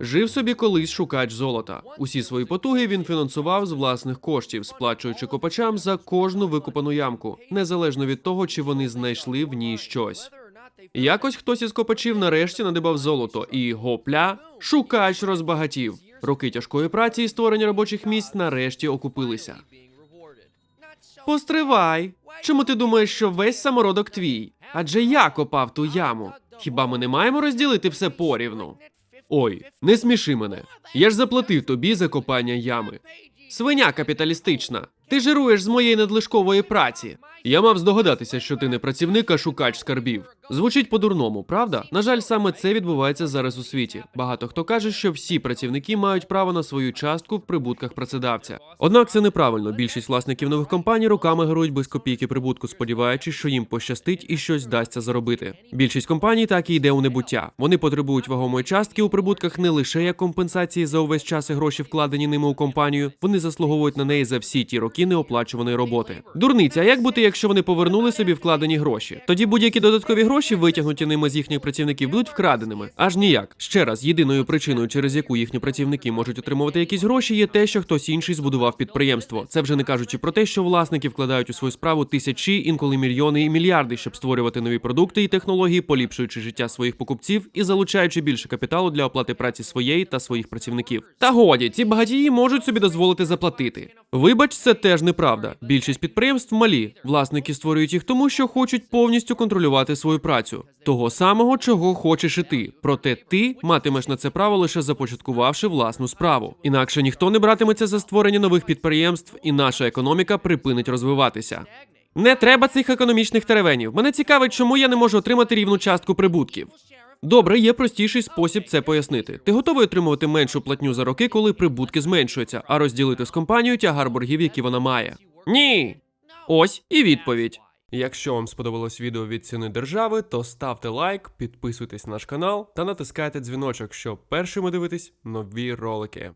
Жив собі колись шукач золота. Усі свої потуги він фінансував з власних коштів, сплачуючи копачам за кожну викопану ямку, незалежно від того, чи вони знайшли в ній щось. Якось хтось із копачів нарешті надибав золото, і гопля, шукач розбагатів. Роки тяжкої праці і створення робочих місць нарешті окупилися. Постривай. Чому ти думаєш, що весь самородок твій? Адже я копав ту яму. Хіба ми не маємо розділити все порівну? Ой, не сміши мене. Я ж заплатив тобі за копання ями. Свиня капіталістична. Ти жируєш з моєї надлишкової праці. Я мав здогадатися, що ти не працівник, а шукач скарбів. Звучить по-дурному, правда? На жаль, саме це відбувається зараз у світі. Багато хто каже, що всі працівники мають право на свою частку в прибутках працедавця. Однак це неправильно. Більшість власників нових компаній руками герують без копійки прибутку, сподіваючись, що їм пощастить і щось вдасться заробити. Більшість компаній так і йде у небуття. Вони потребують вагомої частки у прибутках не лише як компенсації за увесь час і гроші, вкладені ними у компанію. Вони заслуговують на неї за всі ті роки неоплачуваної роботи. Дурниця, а як бути, якщо вони повернули собі вкладені гроші? Тоді будь-які додаткові гроші, витягнуті ними з їхніх працівників, будуть вкраденими. Аж ніяк. Ще раз, єдиною причиною, через яку їхні працівники можуть отримувати якісь гроші, є те, що хтось інший збудував підприємство. Це вже не кажучи про те, що власники вкладають у свою справу тисячі, інколи мільйони і мільярди, щоб створювати нові продукти і технології, поліпшуючи життя своїх покупців і залучаючи більше капіталу для оплати праці своєї та своїх працівників. Та годі, ці багатії можуть собі дозволити заплатити. Вибач, це теж неправда. Більшість підприємств малі. Власники створюють їх тому, що хочуть повністю контролювати свою працю. Того самого, чого хочеш і ти. Проте ти матимеш на це право лише започаткувавши власну справу. Інакше ніхто не братиметься за створення нових підприємств, і наша економіка припинить розвиватися. Не треба цих економічних теревенів. Мене цікавить, чому я не можу отримати рівну частку прибутків. Добре, є простіший спосіб це пояснити. Ти готовий отримувати меншу платню за роки, коли прибутки зменшуються, а розділити з компанією тягар боргів, які вона має. Ні. Ось і відповідь. Якщо вам сподобалось відео від ціни держави, то ставте лайк, підписуйтесь на наш канал та натискайте дзвіночок, щоб першими дивитись нові ролики.